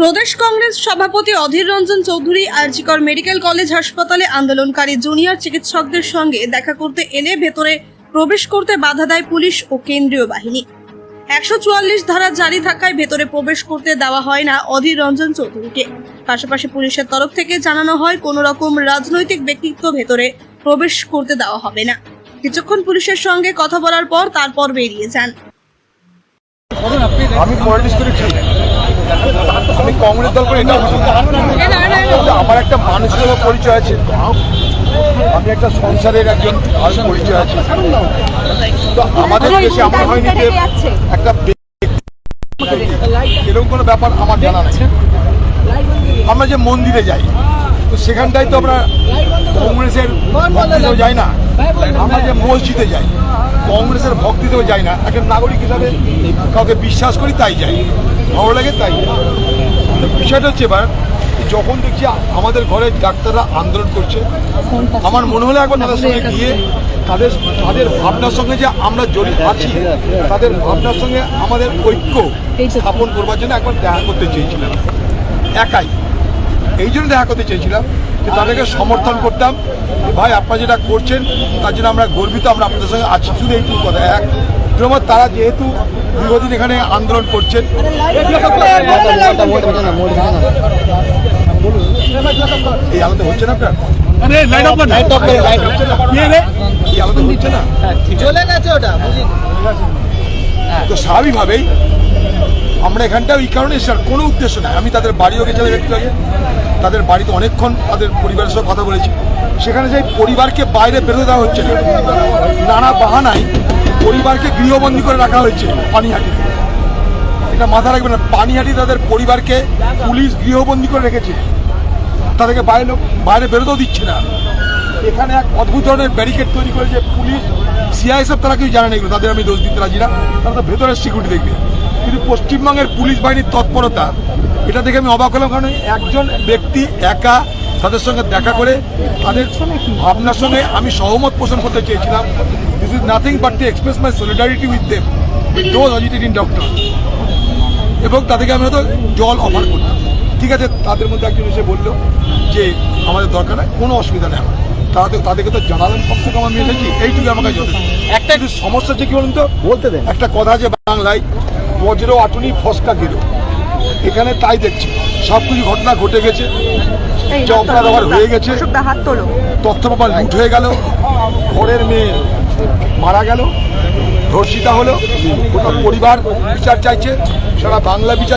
প্রদেশ কংগ্রেস সভাপতি Adhir Ranjan Chowdhury, RG Kar medical college হাসপাতালে আন্দোলনকারী জুনিয়র চিকিৎসকদের সঙ্গে দেখা করতে এলে ভেতরে প্রবেশ করতে বাধা দেয় পুলিশ ও কেন্দ্রীয় বাহিনী। একশো চুয়াল্লিশ ধারা জারি থাকায় ভেতরে প্রবেশ করতে দেওয়া হয় না অধীর রঞ্জন চৌধুরীকে। পাশাপাশি পুলিশের তরফ থেকে জানানো হয়, কোনো রকম রাজনৈতিক ব্যক্তিত্ব ভেতরে প্রবেশ করতে দেওয়া হবে না। কিছুক্ষণ পুলিশের সঙ্গে কথা বলার পর তারপর বেরিয়ে যান। আমি আমি কংগ্রেস দল করে এটা আমার একটা মানুষের পরিচয় আছে। আমি একটা সংসারের একজন পরিচয় আছে। তো আমাদের দেশে এমন হয়নি যে একটা এরকম কোনো ব্যাপার আমার জানা নেই। আমরা যে মন্দিরে যাই তো সেখানটাই তো আমরা কংগ্রেসের ভক্তিতেও যাই না। আমরা যে মসজিদে যাই কংগ্রেসের ভক্তিতেও যাই না। একটা নাগরিক হিসাবে কাউকে বিশ্বাস করি তাই যাই। ভালো লাগে তাই। বিষয়টা হচ্ছে এবার, যখন দেখছি আমাদের ঘরে ডাক্তাররা আন্দোলন করছে, আমার মনে হলো একবার তাদের সঙ্গে গিয়ে তাদের তাদের ভাবনার সঙ্গে যে আমরা জড়িত আছি, তাদের ভাবনার সঙ্গে আমাদের ঐক্য স্থাপন করবার জন্য একবার দেখা করতে চেয়েছিলাম। একাই। এই জন্য দেখা করতে চেয়েছিলাম যে তাদেরকে সমর্থন করতাম ভাই, আপনারা যেটা করছেন, তার জন্য আমরা গর্বিত, আমরা আপনাদের সঙ্গে আছি। শুধু এইটুকু কথা। এক তারা যেহেতু দীর্ঘদিন এখানে আন্দোলন করছেন। এই আলাদা হচ্ছে না আপনার? এই আলাদা হচ্ছে না? চলে গেছে তো স্বাভাবিকভাবেই আমরা এখানটা ওই কারণে এসেছি কোনো উদ্দেশ্য নাই। আমি তাদের বাড়িও গেছিলাম একটু আগে তাদের বাড়িতে অনেকক্ষণ তাদের পরিবারের সঙ্গে কথা বলেছি। সেখানে সেই পরিবারকে বাইরে বেরোতে দেওয়া হচ্ছে না। নানা বাহানায় পরিবারকে গৃহবন্দী করে রাখা হয়েছে পানিহাটিতে এটা মাথা রাখবে না, পানিহাটি তাদের পরিবারকে পুলিশ গৃহবন্দী করে রেখেছে। তাদেরকে বাইরে বাইরে বেরোতেও দিচ্ছে না। এখানে এক অদ্ভুত ধরনের ব্যারিকেড তৈরি করেছে পুলিশ, সিআইএসএফ, তারা কিছু জানে না এগুলো, তাদের আমি দোষ দিতে রাজি না। তারা তো ভেতরের সিকিউরিটি দেখবে। কিন্তু পশ্চিমবঙ্গের পুলিশ বাহিনীর তৎপরতা, এটা দেখে আমি অবাক হলাম, কারণ একজন ব্যক্তি একা তাদের সঙ্গে দেখা করে তাদের ভাবনার সঙ্গে আমি সহমত পোষণ করতে চেয়েছিলাম। This is nothing but to express my solidarity with them with those agitated doctor এবং তাদেরকে আমি হয়তো জল অফার করতাম। ঠিক আছে তাদের মধ্যে একজন এসে বলল যে আমাদের দরকার নাই কোনো অসুবিধা নেই আমার। তারা তো তাদেরকে তো জানালাম কমসে কম আমি এসেছি এইটুকু আমাকে যথেষ্ট। একটা একটু সমস্যা হচ্ছে কি বলুন তো? বলতে দেন। একটা কথা আছে বাংলায় বজ্র আটুনি ফসকা গেরো। এখানে তাই দেখছি। সব কিছু ঘটনা ঘটে গেছে। হয়ে গেছে। তথ্য প্রমাণ লুট হয়ে গেল। ঘরের মেয়ে মারা গেল। ধর্ষিতা হলো। গোটা পরিবার বিচার চাইছে। সারা বাংলা বিচার